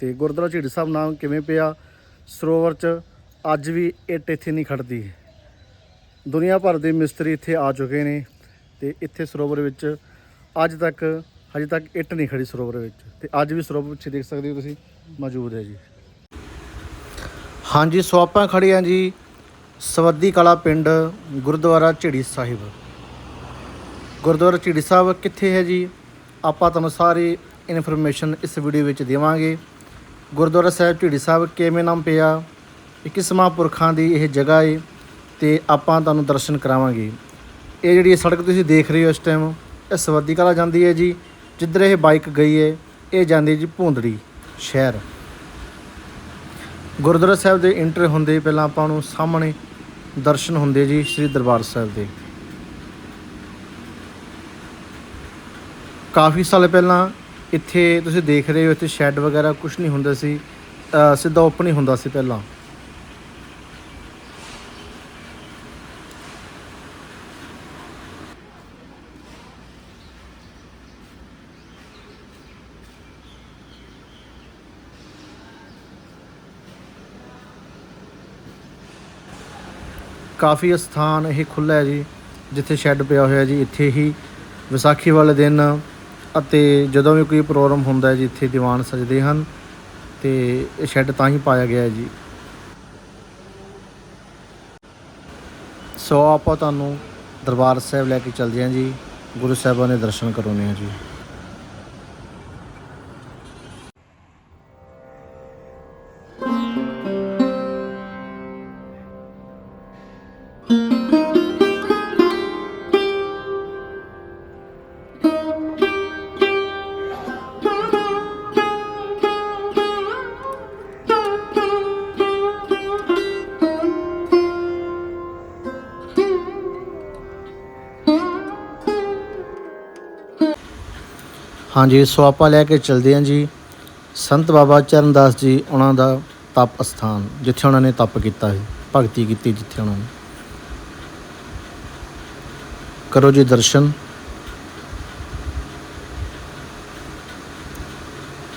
ਤੇ ਗੁਰਦੁਆਰਾ ਝੀੜੀ ਸਾਹਿਬ ਨਾਮ ਕਿਵੇਂ ਪਿਆ? ਸਰੋਵਰ 'ਚ ਅੱਜ ਵੀ ਇੱਟ ਇੱਥੇ ਨਹੀਂ ਖੜਦੀ। ਦੁਨੀਆ ਭਰ ਦੇ ਮਿਸਤਰੀ ਇੱਥੇ ਆ ਚੁੱਕੇ ਨੇ ਤੇ ਇੱਥੇ ਸਰੋਵਰ ਵਿੱਚ ਅੱਜ ਤੱਕ, ਹਜੇ ਤੱਕ ਇੱਟ ਨਹੀਂ ਖੜੀ ਸਰੋਵਰ ਵਿੱਚ। ਤੇ ਅੱਜ ਵੀ ਸਰੋਵਰ ਪਿੱਛੇ ਦੇਖ ਸਕਦੇ ਹੋ ਤੁਸੀਂ, ਮੌਜੂਦ ਹੈ ਜੀ। ਹਾਂਜੀ, ਸੋ ਆਪਾਂ ਖੜੇ ਹਾਂ ਜੀ ਸਵੱਦੀ ਕਲਾ ਪਿੰਡ ਗੁਰਦੁਆਰਾ ਝਿੜੀ ਸਾਹਿਬ। ਗੁਰਦੁਆਰਾ ਝਿੜੀ ਸਾਹਿਬ ਕਿੱਥੇ ਹੈ ਜੀ? ਆਪਾਂ ਤੁਹਾਨੂੰ ਸਾਰੀ ਇਨਫੋਰਮੇਸ਼ਨ ਇਸ ਵੀਡੀਓ ਵਿੱਚ ਦੇਵਾਂਗੇ। ਗੁਰਦੁਆਰਾ ਸਾਹਿਬ ਝਿੜੀ ਸਾਹਿਬ ਕਿਵੇਂ ਨਾਮ ਪਿਆ? ਇਹ ਕਿਸ ਮਹਾਂਪੁਰਖਾਂ ਦੀ ਇਹ ਜਗ੍ਹਾ ਏ? ਤੇ ਆਪਾਂ ਤੁਹਾਨੂੰ ਦਰਸ਼ਨ ਕਰਾਵਾਂਗੇ। ਇਹ ਜਿਹੜੀ ਸੜਕ ਤੁਸੀਂ ਦੇਖ ਰਹੇ ਹੋ ਇਸ ਟਾਈਮ ਇਹ ਸਵਰਦੀ ਕਲਾ ਜਾਂਦੀ ਹੈ ਜੀ। ਜਿੱਧਰ ਇਹ ਬਾਈਕ ਗਈ ਹੈ ਇਹ ਜਾਂਦੀ ਜੀ ਭੂੰਦੜੀ ਸ਼ਹਿਰ। ਗੁਰਦੁਆਰਾ ਸਾਹਿਬ ਦੇ ਇੰਟਰ ਹੁੰਦੇ ਪਹਿਲਾਂ ਆਪਾਂ ਨੂੰ ਸਾਹਮਣੇ ਦਰਸ਼ਨ ਹੁੰਦੇ ਜੀ ਸ੍ਰੀ ਦਰਬਾਰ ਸਾਹਿਬ ਦੇ। ਕਾਫੀ ਸਾਲ ਪਹਿਲਾਂ ਇੱਥੇ ਤੁਸੀਂ ਦੇਖ ਰਹੇ ਹੋ, ਇੱਥੇ ਸ਼ੈੱਡ ਵਗੈਰਾ ਕੁਝ ਨਹੀਂ ਹੁੰਦਾ ਸੀ ਸਿੱਧਾ ਓਪਨ ਹੀ ਹੁੰਦਾ ਸੀ ਪਹਿਲਾਂ। ਕਾਫੀ ਸਥਾਨ ਇਹ ਖੁੱਲ੍ਹਾ ਹੈ ਜੀ, ਜਿੱਥੇ ਸ਼ੈੱਡ ਪਿਆ ਹੋਇਆ ਜੀ, ਇੱਥੇ ਹੀ ਵਿਸਾਖੀ ਵਾਲੇ ਦਿਨ ਅਤੇ ਜਦੋਂ ਵੀ ਕੋਈ ਪ੍ਰੋਗਰਾਮ ਹੁੰਦਾ ਹੈ ਜੀ, ਇੱਥੇ ਦੀਵਾਨ ਸਜਦੇ ਹਨ ਤੇ ਇਹ ਸ਼ੈੱਡ ਤਾਂ ਹੀ ਪਾਇਆ ਗਿਆ ਹੈ ਜੀ। ਸੋ ਆਪਾਂ ਤੁਹਾਨੂੰ ਦਰਬਾਰ ਸਾਹਿਬ ਲੈ ਕੇ ਚੱਲਦੇ ਹਾਂ ਜੀ, ਗੁਰੂ ਸਾਹਿਬਾਨ ਦੇ ਦਰਸ਼ਨ ਕਰਾਉਂਦੇ ਹਾਂ ਜੀ। ਹਾਂਜੀ, ਸੋ ਆਪਾਂ ਲੈ ਕੇ ਚੱਲਦੇ ਹਾਂ ਜੀ। ਸੰਤ ਬਾਬਾ ਚਰਨਦਾਸ ਜੀ ਉਹਨਾਂ ਦਾ ਤਪ ਸਥਾਨ ਜਿੱਥੇ ਉਹਨਾਂ ਨੇ ਤਪ ਕੀਤਾ ਸੀ, ਭਗਤੀ ਕੀਤੀ ਜਿੱਥੇ ਉਹਨਾਂ ਨੇ। ਕਰੋ ਜੀ ਦਰਸ਼ਨ।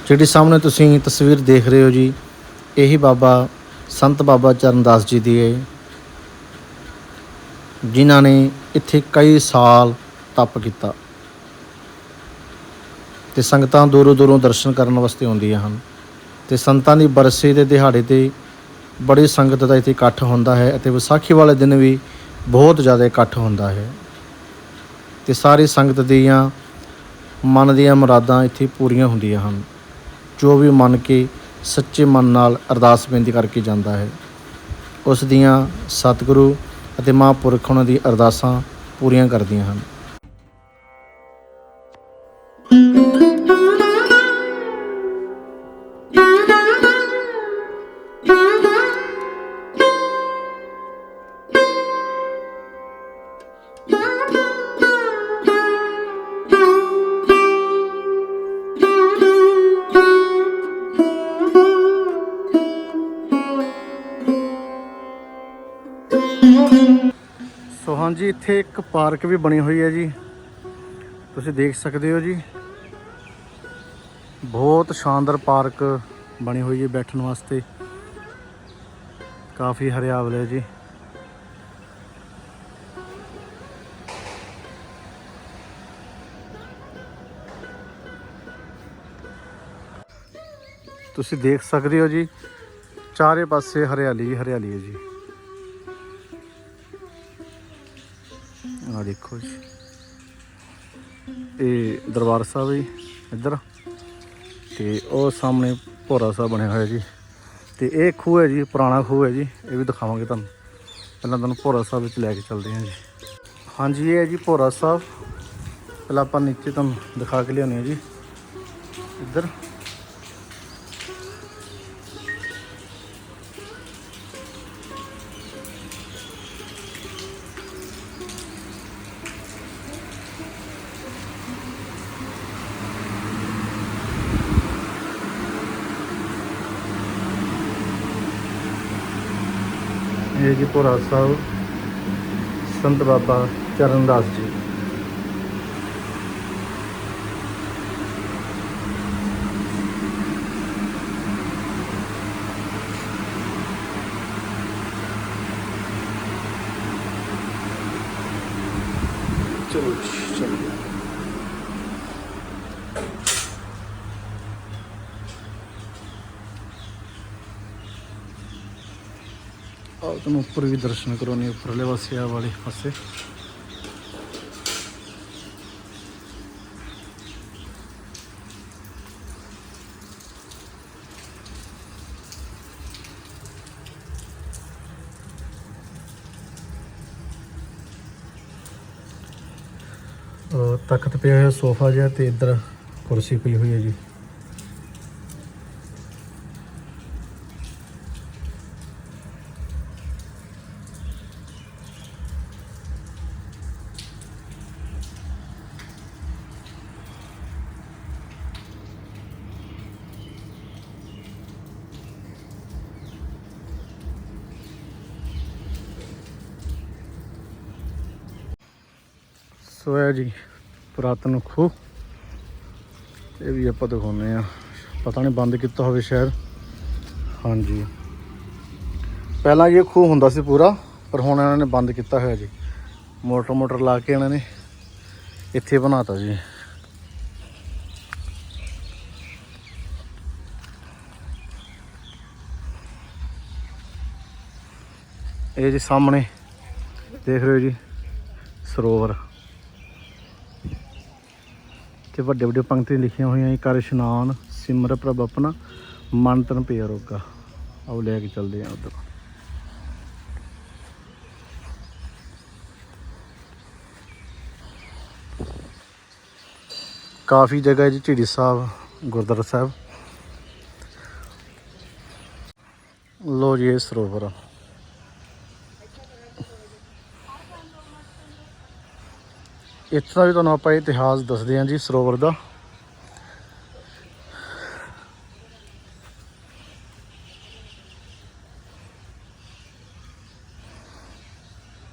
ਜਿਹੜੀ ਸਾਹਮਣੇ ਤੁਸੀਂ ਤਸਵੀਰ ਦੇਖ ਰਹੇ ਹੋ ਜੀ, ਇਹੀ ਬਾਬਾ ਸੰਤ ਬਾਬਾ ਚਰਨਦਾਸ ਜੀ ਦੀ ਹੈ। ਜਿਨ੍ਹਾਂ ਨੇ ਇੱਥੇ ਕਈ ਸਾਲ ਤਪ ਕੀਤਾ। ਤੇ ਸੰਗਤਾਂ ਦੂਰੋਂ ਦੂਰੋਂ ਦਰਸ਼ਨ ਕਰਨ ਵਾਸਤੇ ਆਉਂਦੀਆਂ ਹਨ। ਤੇ ਸੰਤਾਂ ਦੀ ਬਰਸੀ ਦੇ ਦਿਹਾੜੇ ਤੇ ਬੜੀ ਸੰਗਤ ਦਾ ਇੱਥੇ ਇਕੱਠ ਹੁੰਦਾ ਹੈ ਅਤੇ ਵਿਸਾਖੀ ਵਾਲੇ ਦਿਨ ਵੀ ਬਹੁਤ ਜ਼ਿਆਦਾ ਇਕੱਠ ਹੁੰਦਾ ਹੈ। ਤੇ ਸਾਰੀ ਸੰਗਤ ਦੀਆਂ ਮਨ ਦੀਆਂ ਮੁਰਾਦਾਂ ਇੱਥੇ ਪੂਰੀਆਂ ਹੁੰਦੀਆਂ ਹਨ। ਜੋ ਵੀ ਮੰਨ ਕੇ ਸੱਚੇ ਮਨ ਨਾਲ ਅਰਦਾਸ ਬੇਨਤੀ ਕਰਕੇ ਜਾਂਦਾ ਹੈ, ਉਸ ਦੀਆਂ ਸਤਿਗੁਰੂ ਅਤੇ ਮਹਾਂਪੁਰਖ ਉਹਨਾਂ ਦੀ ਅਰਦਾਸਾਂ ਪੂਰੀਆਂ ਕਰਦੀਆਂ ਹਨ। ਸੋ ਹਾਂਜੀ, ਇੱਥੇ ਇੱਕ ਪਾਰਕ ਵੀ ਬਣੀ ਹੋਈ ਹੈ ਜੀ। ਤੁਸੀਂ ਦੇਖ ਸਕਦੇ ਹੋ ਜੀ। ਬਹੁਤ ਸ਼ਾਨਦਾਰ ਪਾਰਕ ਬਣੀ ਹੋਈ ਹੈ ਬੈਠਣ ਵਾਸਤੇ। ਕਾਫੀ ਹਰਿਆਵਲ ਹੈ ਜੀ। ਤੁਸੀਂ ਦੇਖ ਸਕਦੇ ਹੋ ਜੀ ਚਾਰੇ ਪਾਸੇ ਹਰਿਆਲੀ ਹੀ ਹਰਿਆਲੀ ਹੈ ਜੀ। ਆ ਦੇਖੋ ਜੀ। ਇਹ ਦਰਬਾਰ ਸਾਹਿਬ ਜੀ, ਇੱਧਰ। ਤੇ ਉਹ ਸਾਹਮਣੇ ਭੋਰਾ ਸਾਹਿਬ ਬਣਿਆ ਹੋਇਆ ਜੀ। ਤੇ ਇਹ ਖੂਹ ਹੈ ਜੀ, ਪੁਰਾਣਾ ਖੂਹ ਹੈ ਜੀ, ਇਹ ਵੀ ਦਿਖਾਵਾਂਗੇ ਤੁਹਾਨੂੰ। ਪਹਿਲਾਂ ਤੁਹਾਨੂੰ ਭੋਰਾ ਸਾਹਿਬ ਵਿੱਚ ਲੈ ਕੇ ਚੱਲਦੇ ਹਾਂ ਜੀ। ਹਾਂਜੀ, ਇਹ ਹੈ ਜੀ ਭੋਰਾ ਸਾਹਿਬ। ਪਹਿਲਾਂ ਆਪਾਂ ਨੀਚੇ ਤੁਹਾਨੂੰ ਦਿਖਾ ਕੇ ਲਿਆਉਂਦੇ ਹਾਂ ਜੀ। ਇੱਧਰ। ये जी भोरा साहब संत बाबा चरणदास जी चलो चलो ਤੁਹਾਨੂੰ ਉੱਪਰ ਵੀ ਦਰਸ਼ਨ ਕਰਾਉਣੇ ਉੱਪਰਲੇ ਪਾਸੇ ਆ ਵਾਲੇ ਪਾਸੇ। ਅਹ ਤਖਤ ਪਿਆ ਹੋਇਆ ਸੋਫਾ ਜਿਹਾ ਤੇ ਇੱਧਰ ਕੁਰਸੀ ਪਈ ਹੋਈ ਹੈ ਜੀ। ਸੋ ਹੈ ਜੀ, ਪੁਰਾਤਨ ਖੂਹ। ਇਹ ਵੀ ਆਪਾਂ ਦਿਖਾਉਂਦੇ ਆ ਪਤਾ ਨਹੀਂ ਬੰਦ ਕੀਤਾ ਹੋਵੇ ਸ਼ਾਇਦ। ਹਾਂਜੀ। ਪਹਿਲਾਂ ਇਹ ਖੂਹ ਹੁੰਦਾ ਸੀ ਪੂਰਾ, ਪਰ ਹੁਣ ਇਹਨਾਂ ਨੇ ਬੰਦ ਕੀਤਾ ਹੋਇਆ ਜੀ। ਮੋਟਰ ਮੋਟਰ ਲਾ ਕੇ ਇਹਨਾਂ ਨੇ ਇੱਥੇ ਬਣਾਤਾ ਜੀ। ਇਹ ਜੀ ਸਾਹਮਣੇ, ਦੇਖ ਰਹੇ ਹੋ ਜੀ, ਸਰੋਵਰ। ਤੇ ਵੱਡੇ ਵੱਡੇ ਪੰਕਤੀ ਲਿਖੀਆਂ ਹੋਈਆਂ ਜੀ, ਕਰ ਇਸ਼ਨਾਨ, ਸਿਮਰ ਪ੍ਰਭ ਆਪਣਾ ਮਨ ਤਨ ਪਿਆ ਰੋਗਾ। ਆਓ ਲੈ ਕੇ ਚੱਲਦੇ ਆ ਉਧਰ। ਕਾਫੀ ਜਗ੍ਹਾ ਜੀ ਝਿੜੀ ਸਾਹਿਬ, ਗੁਰਦੁਆਰਾ ਸਾਹਿਬ। ਲੋ ਜੀ, ਇਹ ਸਰੋਵਰ। ਆ ਇੱਥੇ ਦਾ ਵੀ ਤੁਹਾਨੂੰ ਆਪਾਂ ਇਤਿਹਾਸ ਦੱਸਦੇ ਹਾਂ ਜੀ ਸਰੋਵਰ ਦਾ।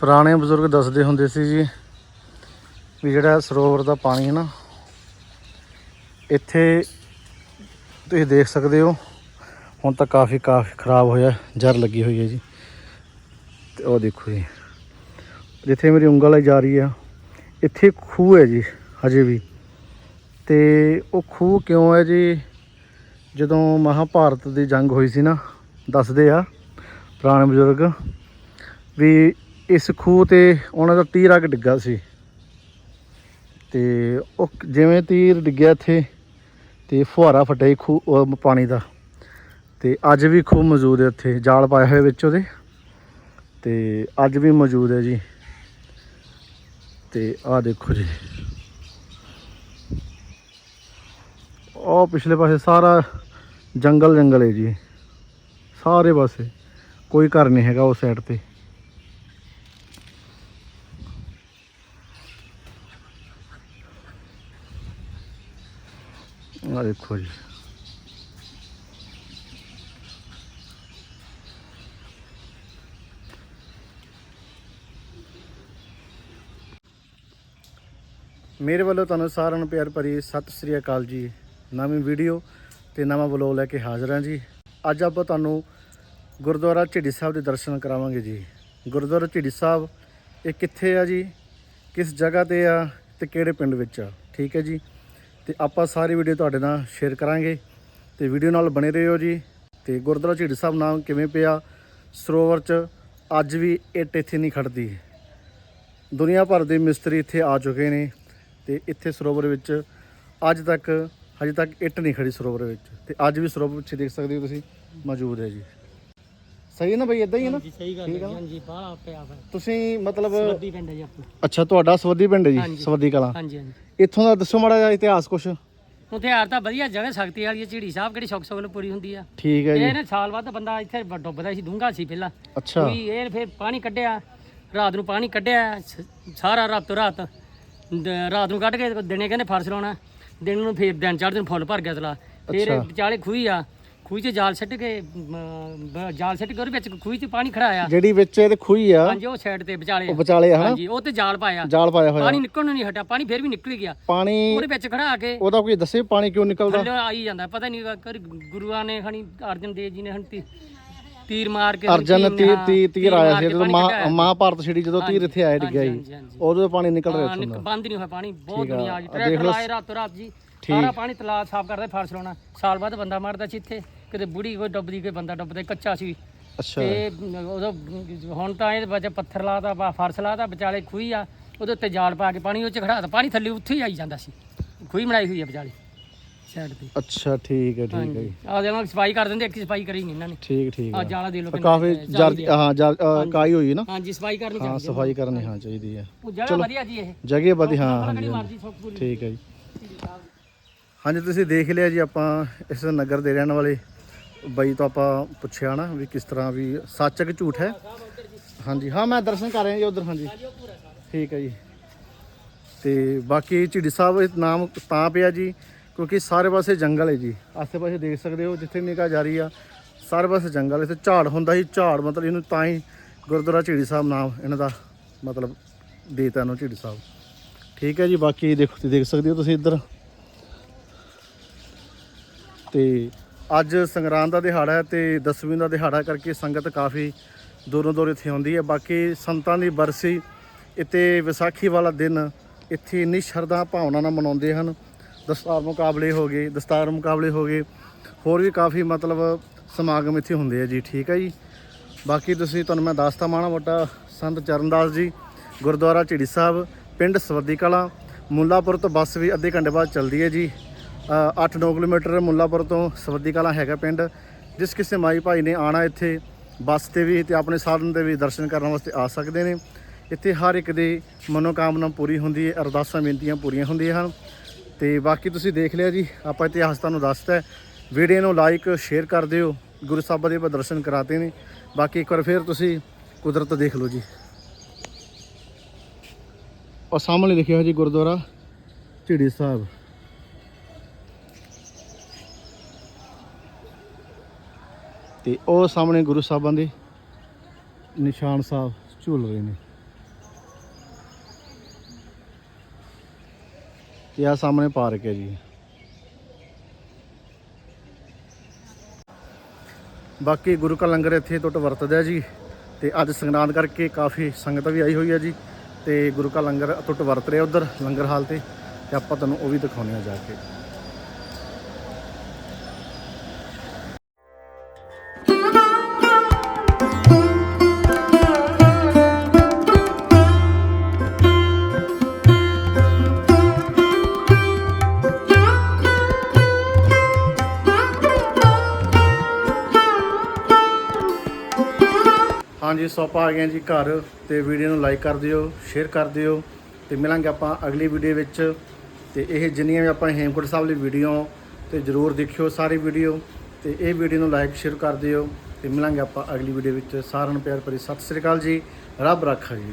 ਪੁਰਾਣੇ ਬਜ਼ੁਰਗ ਦੱਸਦੇ ਹੁੰਦੇ ਸੀ ਜੀ ਵੀ ਜਿਹੜਾ ਸਰੋਵਰ ਦਾ ਪਾਣੀ ਹੈ ਨਾ, ਇੱਥੇ ਤੁਸੀਂ ਦੇਖ ਸਕਦੇ ਹੋ, ਹੁਣ ਤਾਂ ਕਾਫੀ ਕਾਫੀ ਖਰਾਬ ਹੋਇਆ, ਜਰ ਲੱਗੀ ਹੋਈ ਹੈ ਜੀ। ਤੇ ਉਹ ਦੇਖੋ ਜੀ, ਜਿੱਥੇ ਮੇਰੀ ਉਂਗਲ ਹੈ ਜਾ ਰਹੀ ਆ। ਇੱਥੇ ਖੂਹ ਹੈ ਜੀ, ਹਜੇ ਵੀ। ਤੇ ਉਹ ਖੂਹ ਕਿਉਂ ਹੈ ਜੀ? ਜਦੋਂ ਮਹਾਭਾਰਤ ਦੀ ਜੰਗ ਹੋਈ ਸੀ ਨਾ, ਦੱਸਦੇ ਆ ਪੁਰਾਣੇ ਬਜ਼ੁਰਗ ਵੀ ਇਸ ਖੂਹ ਤੇ ਉਹਨਾਂ ਦਾ ਤੀਰ ਆ ਕੇ ਡਿੱਗਾ ਸੀ। ਤੇ ਉਹ ਜਿਵੇਂ ਤੀਰ ਡਿੱਗਿਆ ਇੱਥੇ, ਤੇ ਫੁਹਾਰਾ ਫਟਿਆ ਜੀ ਖੂਹ ਪਾਣੀ ਦਾ। ਤੇ ਅੱਜ ਵੀ ਖੂਹ ਮੌਜੂਦ ਹੈ ਇੱਥੇ, ਜਾਲ ਪਾਇਆ ਹੋਇਆ ਵਿੱਚ ਉਹਦੇ। ਤੇ ਅੱਜ ਵੀ ਮੌਜੂਦ ਹੈ ਜੀ। ਤੇ ਆਹ ਦੇਖੋ ਜੀ ਉਹ ਪਿਛਲੇ ਪਾਸੇ ਸਾਰਾ ਜੰਗਲ ਜੰਗਲ ਹੈ ਜੀ ਸਾਰੇ ਪਾਸੇ ਕੋਈ ਘਰ ਨਹੀਂ ਹੈਗਾ ਉਸ ਸਾਈਡ ਤੇ ਆਹ ਦੇਖੋ ਜੀ ਮੇਰੇ ਵੱਲੋਂ ਤੁਹਾਨੂੰ ਸਾਰਿਆਂ ਨੂੰ ਪਿਆਰ ਭਰੀ ਸਤਿ ਸ੍ਰੀ ਅਕਾਲ ਜੀ। ਨਵੀਂ ਵੀਡੀਓ ਤੇ ਨਵਾਂ ਵਲੋਗ ਲੈ ਕੇ ਹਾਜ਼ਰ ਹਾਂ ਜੀ। ਅੱਜ ਆਪਾਂ ਤੁਹਾਨੂੰ ਗੁਰਦੁਆਰਾ ਝਿੜੀ ਸਾਹਿਬ ਦੇ ਦਰਸ਼ਨ ਕਰਾਵਾਂਗੇ ਜੀ। ਗੁਰਦੁਆਰਾ ਝਿੜੀ ਸਾਹਿਬ, ਇਹ ਕਿੱਥੇ ਆ ਜੀ? ਕਿਸ ਜਗ੍ਹਾ ਤੇ ਆ ਤੇ ਕਿਹੜੇ ਪਿੰਡ ਵਿੱਚ ਆ? ਠੀਕ ਹੈ ਜੀ। ਤੇ ਆਪਾਂ ਸਾਰੀ ਵੀਡੀਓ ਤੁਹਾਡੇ ਨਾਲ ਸ਼ੇਅਰ ਕਰਾਂਗੇ। ਤੇ ਵੀਡੀਓ ਨਾਲ ਬਣੇ ਰਹੋ ਜੀ। ਤੇ ਗੁਰਦੁਆਰਾ ਝਿੜੀ ਸਾਹਿਬ ਨਾਮ ਕਿਵੇਂ ਪਿਆ? ਸਰੋਵਰ 'ਚ ਅੱਜ ਵੀ ਇੱਟ ਇੱਥੇ ਨਹੀਂ ਖੜਦੀ। ਦੁਨੀਆ ਭਰ ਦੇ ਮਿਸਤਰੀ ਇੱਥੇ ਆ ਚੁੱਕੇ ਨੇ। ਤੇ ਇੱਥੇ ਸਰੋਵਰ ਵਿੱਚ ਅੱਜ ਤੱਕ ਹਜੇ ਤੱਕ ਇੱਟ ਨਹੀਂ ਖੜੀ ਸਰੋਵਰ ਵਿੱਚ। ਤੇ ਅੱਜ ਵੀ ਸਰੋਵਰ ਵਿੱਚ ਦੇਖ ਸਕਦੇ ਹੋ ਤੁਸੀਂ ਮੌਜੂਦ ਹੈ ਜੀ। ਸਹੀ ਹੈ ਨਾ ਬਈ ਇਦਾਂ ਹੀ ਹੈ ਨਾ? ਜੀ ਸਹੀ ਗੱਲ ਠੀਕ ਹੈ ਜੀ, ਨਾ? ਹਾਂਜੀ ਬਾਹਲਾ ਪਿਆ ਵਾ ਤੁਸੀਂ ਮਤਲਬ ਸਵੱਦੀ ਪਿੰਡ ਹੈ ਜੀ ਆਪਣਾ। ਅੱਛਾ ਤੁਹਾਡਾ ਸਵੱਦੀ ਪਿੰਡ ਹੈ ਜੀ ਹਾਂਜੀ। ਸਵੱਦੀ ਕਲਾਂ। ਹਾਂਜੀ ਹਾਂਜੀ। ਇੱਥੋਂ ਦਾ ਦੱਸੋ ਮਾੜਾ ਜਿਹਾ ਇਤਿਹਾਸ ਕੁਛ। ਉੱਥੇ ਯਾਰ ਤਾਂ ਵਧੀਆ ਜਗ੍ਹਾ ਸ਼ਕਤੀ ਵਾਲੀ ਹੈ ਝੀੜੀ ਸਾਹਿਬ ਕਿਹੜੀ ਸੁੱਖ ਸੁੱਖ ਨਾਲ ਪੂਰੀ ਹੁੰਦੀ ਆ। ਠੀਕ ਹੈ ਜੀ। ਨੇ ਸਾਲ ਬਾਅਦ ਬੰਦਾ ਇੱਥੇ ਬ- ਡੁੱਬਦਾ ਸੀ ਡੂੰਘਾ ਸੀ ਪਹਿਲਾਂ। ਅੱਛਾ। ਕੋਈ ਇਹ ਫਿਰ ਪਾਣੀ ਕੱਢਿਆ ਰਾਤ ਨੂੰ ਪਾਣੀ ਕੱਢਿਆ ਸ- ਸਾਰਾ ਰਾਤੋਂ ਰਾਤ। ਦ- ਰਾਤ ਨੂੰ ਕੱਢ ਕੇ ਦਿਨੇ ਕਹਿੰਦੇ ਫਰਸ਼ ਲਾਉਣਾ। ਦਿਨ ਨੂੰ ਫਿਰ ਦਿਨ ਚੜ੍ਹਦੇ ਨੂੰ ਫੁੱਲ ਭਰ ਗਿਆ ਤਲਾ ਫਿਰ ਅੱਛਾ। ਵਿਚਾਲੇ ਖੂਹੀ ਆ। ਖੂਹੀ 'ਚ ਜਾਲ ਸਿੱਟ ਕੇ ਬ- ਜਾਲ ਸਿੱਟ ਕੇ ਉਹਦੇ ਵਿੱਚ ਖੂਹੀ 'ਚ ਪਾਣੀ ਖੜਾਇਆ। ਜਿਹੜੀ ਵਿੱਚ ਇਹਦੇ ਖੂਹੀ ਆ ਹਾਂਜੀ ਉਹ ਸਾਈਡ ਤੇ ਵਿਚਾਲੇ ਉਹ ਵਿਚਾਲੇ ਆ ਹਨਾ? ਹਾਂਜੀ ਉਹ ਤੇ ਜਾਲ ਪਾਇਆ। ਜਾਲ ਪਾਇਆ ਹੋਇਆ। ਪਾਣੀ ਨਿਕਲਣ ਨੂੰ ਨਹੀਂ ਹਟਿਆ ਪਾਣੀ ਫਿਰ ਵੀ ਨਿਕਲ ਗਿਆ। ਪਾਣੀ ਉਹਦੇ ਵਿੱਚ ਖੜਾ ਕੇ ਉਹਦਾ ਕੋਈ ਦੱਸੇ ਪਾਣੀ ਕਿਉਂ ਨਿਕਲਦਾ? ਥੱਲੇ ਆਈ ਜਾਂਦਾ ਪਤਾ ਨਹੀਂ ਗੁਰੂਆਂ ਨੇ ਖਣੀ ਅਰਜਨ ਦੇਵ ਜੀ ਨੇ ਹਣ ਤੀਰ ਮਾਰ ਕੇ ਅਰਜਨ ਤੀਰ ਤੀਰ ਤੀਰ ਆਇਆ ਸੀ ਜਦੋਂ ਕੱਢਿਆ। ਮਹਾਭਾਰਤ ਛਿੜੀ ਜਦੋਂ ਤੀਰ ਇੱਥੇ ਆਇਆ ਡਿੱਗਿਆ ਹਾਂਜੀ, ਜੀ। ਉਦੋਂ ਪਾਣੀ ਨਿਕਲ ਰਿਹਾ ਉੱਥੋਂ ਬੰਦ ਨਹੀਂ ਹੋਇਆ ਪਾਣੀ ਬਹੁਤ ਦੁਨੀਆ ਆ ਗਈ ਟਰੈਕਟਰ ਰਾਤੋਂ ਰਾਤ ਜੀ। ਸਾਰਾ ਪਾਣੀ ਤਲਾਬ ਸਾਫ਼ ਕਰਦੇ ਫਰਸ਼ ਲਾਉਣਾ। ਸਾਲ ਬਾਅਦ ਬੰਦਾ ਮਾਰਦਾ ਸੀ ਇੱਥੇ ਕਿਤੇ ਬੁੜੀ ਕੋਈ ਡੁੱਬਦੀ ਕੋਈ ਬੰਦਾ ਡੁੱਬਦਾ ਕੱਚਾ ਸੀ। ਅੱਛਾ। ਤੇ ਉਦੋਂ ਹੁਣ ਤਾਂ ਇਹਦੇ ਵਿੱਚ ਪੱਥਰ ਬਾ ਫਰਸ਼ ਲਾਤਾ ਵਿਚਾਲੇ ਖੂਹੀ ਆ ਉਹਦੇ ਉੱਤੇ ਜਾਲ ਪਾ ਕੇ ਪਾਣੀ ਉਹ ਚ ਖੜਾਤਾ ਪਾਣੀ ਥੱਲੇ ਉੱਥੇ ਹੀ ਆਈ ਜਾਂਦਾ ਸੀ। ਖੂਹੀ ਬਣਾਈ ਹੋਈ ਆ ਵਿਚਾਲੇ। ਸਾਈਡ ਤੇ। ਅੱਛਾ ਠੀਕ ਹੈ ਠੀਕ ਹੈ ਜੀ। ਆ ਦੇਵਾਂ ਸਫ਼ਾਈ ਕਰ ਦਿੰਦੇ ਇੱਕ ਸਫ਼ਾਈ ਕਰੀ ਨਹੀਂ ਇਹਨਾਂ ਨੇ। ਠੀਕ ਠੀਕ ਆ ਹੈ ਜਾਲਾ ਦੇ ਲੋ ਕਾਫੀ ਜਰ ਹਾਂ ਕਾਈ ਹੋਈ ਨਾ? ਹਾਂਜੀ ਸਫ਼ਾਈ ਕਰਨੀ ਹਾਂ ਚਾਹੀਦੀ ਸਫ਼ਾਈ ਕਰਨੀ ਹਾਂ ਚਾਹੀਦੀ ਹੈ। ਜਗ੍ਹਾ ਵਧੀਆ ਜੀ ਇਹ। ਜਗ੍ਹਾ ਵਧੀ ਹਾਂ ਠੀਕ ਹੈ ਜੀ। ਹਾਂਜੀ ਤੁਸੀਂ ਦੇਖ ਲਿਆ ਜੀ ਆਪਾਂ ਇਸ ਨਗਰ ਦੇ ਰਹਿਣ ਵਾਲੇ। ਬਾਈ ਤੋਂ ਆਪਾਂ ਪੁੱਛਿਆ ਨਾ ਵੀ ਕਿਸ ਤਰ੍ਹਾਂ ਵੀ ਸੱਚ ਹੈ ਕਿ ਝੂਠ ਹੈ। ਹਾਂਜੀ ਹਾਂ ਮੈਂ ਦਰਸ਼ਨ ਕਰ ਰਿਹਾ ਜੀ ਉਧਰ ਹਾਂਜੀ। ਠੀਕ ਹੈ ਜੀ। ਤੇ ਬਾਕੀ ਝਿੜੀ ਸਾਹਿਬ ਨਾਮ ਤਾਂ ਪਿਆ ਜੀ। ਕਿਉਂਕਿ ਸਾਰੇ ਪਾਸੇ ਜੰਗਲ ਹੈ ਜੀ। ਆਸੇ ਪਾਸੇ ਦੇਖ ਸਕਦੇ ਹੋ ਜਿੱਥੇ ਨਿਗਾਹ ਜਾ ਰਹੀ ਆ, ਸਾਰੇ ਪਾਸੇ ਜੰਗਲ ਇੱਥੇ ਝਾੜ ਹੁੰਦਾ ਸੀ, ਝਾੜ ਮਤਲਬ ਇਹਨੂੰ ਤਾਂ ਹੀ ਗੁਰਦੁਆਰਾ ਝੀੜੀ ਸਾਹਿਬ ਨਾਮ ਇਹਨਾਂ ਦਾ ਮਤਲਬ ਦੇਤਾ ਇਹਨੂੰ ਝੀੜੀ ਸਾਹਿਬ। ਠੀਕ ਹੈ ਜੀ, ਬਾਕੀ ਦੇਖੋ ਦੇਖ ਸਕਦੇ ਹੋ ਤੁਸੀਂ ਇੱਧਰ। ਤੇ ਅੱਜ ਸੰਗਰਾਂਦ ਦਾ ਦਿਹਾੜਾ ਹੈ ਤੇ ਦਸਵੀਂ ਦਾ ਦਿਹਾੜਾ ਕਰਕੇ ਸੰਗਤ ਕਾਫੀ ਦੂਰੋਂ ਦੂਰ ਇੱਥੇ ਆਉਂਦੀ ਹੈ। ਬਾਕੀ ਸੰਤਾਂ ਦੀ ਬਰਸੀ, ਇੱਥੇ ਵਿਸਾਖੀ ਵਾਲਾ ਦਿਨ, ਇੱਥੇ ਇੰਨੀ ਸ਼ਰਧਾ ਭਾਵਨਾ ਨਾਲ ਮਨਾਉਂਦੇ ਹਨ। ਦਸਤਾਰ ਮੁਕਾਬਲੇ ਹੋ ਗਏ, ਦਸਤਾਰ ਮੁਕਾਬਲੇ ਹੋ ਗਏ। ਹੋਰ ਵੀ ਕਾਫੀ ਮਤਲਬ ਸਮਾਗਮ ਇੱਥੇ ਹੁੰਦੇ ਆ ਜੀ, ਠੀਕ ਹੈ ਜੀ। ਬਾਕੀ ਤੁਸੀਂ ਤੁਹਾਨੂੰ ਮੈਂ ਦੱਸਤਾ ਮਾਣਾ ਮੋਟਾ ਸੰਤ ਚਰਨਦਾਸ ਜੀ, ਗੁਰਦੁਆਰਾ ਝਿੜੀ ਸਾਹਿਬ, ਪਿੰਡ ਸਵੱਦੀ ਕਲਾਂ, ਮੁੱਲਾਪੁਰ ਤੋਂ ਬੱਸ ਵੀ ਅੱਧੇ ਘੰਟੇ ਬਾਅਦ ਚੱਲਦੀ ਹੈ ਜੀ। 8-9 ਕਿਲੋਮੀਟਰ ਮੁੱਲਾਪੁਰ ਤੋਂ ਸਵੱਦੀ ਕਲਾਂ ਹੈਗਾ ਪਿੰਡ, ਜਿਸ ਕਿਸੇ ਮਾਈ ਭਾਈ ਨੇ ਆਣਾ ਇੱਥੇ, ਬੱਸ ਤੇ ਵੀ ਤੇ ਆਪਣੇ ਸਾਧਨ ਤੇ ਵੀ ਦਰਸ਼ਨ ਕਰਨ ਵਾਸਤੇ ਆ ਸਕਦੇ ਨੇ। ਇੱਥੇ ਹਰ ਇੱਕ ਦੀ ਮਨੋਕਾਮਨਾ ਪੂਰੀ ਹੁੰਦੀ ਹੈ, ਅਰਦਾਸਾਂ, ਬੇਨਤੀਆਂ ਪੂਰੀਆਂ ਹੁੰਦੀਆਂ ਹਨ। ਤੇ ਬਾਕੀ ਤੁਸੀਂ ਦੇਖ ਲਿਆ ਜੀ, ਆਪਾਂ ਇਤਿਹਾਸ ਤੁਹਾਨੂੰ ਦੱਸਤਾ ਵੀਡੀਓ ਨੂੰ ਲਾਈਕ ਸ਼ੇਅਰ ਕਰ ਦਿਓ। ਗੁਰੂ ਸਾਹਿਬ ਦੇ ਆਪਾਂ ਦਰਸ਼ਨ ਕਰਾਤੇ ਨੇ। ਬਾਕੀ ਇੱਕ ਵਾਰ ਫਿਰ ਤੁਸੀਂ ਕੁਦਰਤ ਦੇਖ ਲਓ ਜੀ। ਔਰ ਸਾਹਮਣੇ ਲਿਖਿਆ ਹੋਇਆ ਜੀ ਗੁਰਦੁਆਰਾ, ਝਿੜੀ ਸਾਹਿਬ। ਤੇ ਉਹ ਸਾਹਮਣੇ ਗੁਰੂ ਸਾਹਿਬਾਂ ਦੇ ਨਿਸ਼ਾਨ ਸਾਹਿਬ ਝੂਲ ਰਹੇ ਨੇ। ਤੇ ਆ ਸਾਹਮਣੇ ਪਾਰਕ ਹੈ ਜੀ। ਬਾਕੀ ਗੁਰੂ ਕਾ ਲੰਗਰ ਇੱਥੇ ਟੁੱਟ ਵਰਤਦਾ ਜੀ ਤੇ ਅੱਜ ਸੰਗਰਾਂਦ ਕਰਕੇ ਕਾਫੀ ਸੰਗਤ ਵੀ ਆਈ ਹੋਈ ਹੈ ਜੀ ਤੇ ਗੁਰੂ ਕਾ ਲੰਗਰ ਟੁੱਟ ਵਰਤ ਰਿਹਾ ਉਧਰ ਲੰਗਰ ਹਾਲ ਤੇ ਤੇ ਆਪਾਂ ਤੁਹਾਨੂੰ ਉਹ ਵੀ ਦਿਖਾਉਂਦੇ ਆ ਜਾ ਕੇ। ਸੋ ਆਪਾਂ ਆ ਗਏ ਜੀ ਘਰ ਤੇ ਵੀਡੀਓ ਨੂੰ ਲਾਈਕ ਕਰ ਦਿਓ ਸ਼ੇਅਰ ਕਰ ਦਿਓ ਤੇ ਮਿਲਾਂਗੇ ਆਪਾਂ ਅਗਲੀ ਵੀਡੀਓ ਵਿੱਚ। ਤੇ ਇਹ ਜਿੰਨੀਆਂ ਵੀ ਆਪਾਂ ਹੇਮਕੁੰਟ ਸਾਹਿਬ ਲਈ ਵੀਡੀਓ ਤੇ ਜਰੂਰ ਦੇਖਿਓ ਸਾਰੀ ਵੀਡੀਓ ਤੇ ਇਹ ਵੀਡੀਓ ਨੂੰ ਲਾਈਕ ਸ਼ੇਅਰ ਕਰ ਦਿਓ ਤੇ ਮਿਲਾਂਗੇ ਆਪਾਂ ਅਗਲੀ ਵੀਡੀਓ ਵਿੱਚ। ਸਾਰਿਆਂ ਨੂੰ ਪਿਆਰ ਭਰੀ ਸਤਿ ਸ੍ਰੀ ਅਕਾਲ ਜੀ। ਰੱਬ ਰੱਖਾ ਜੀ।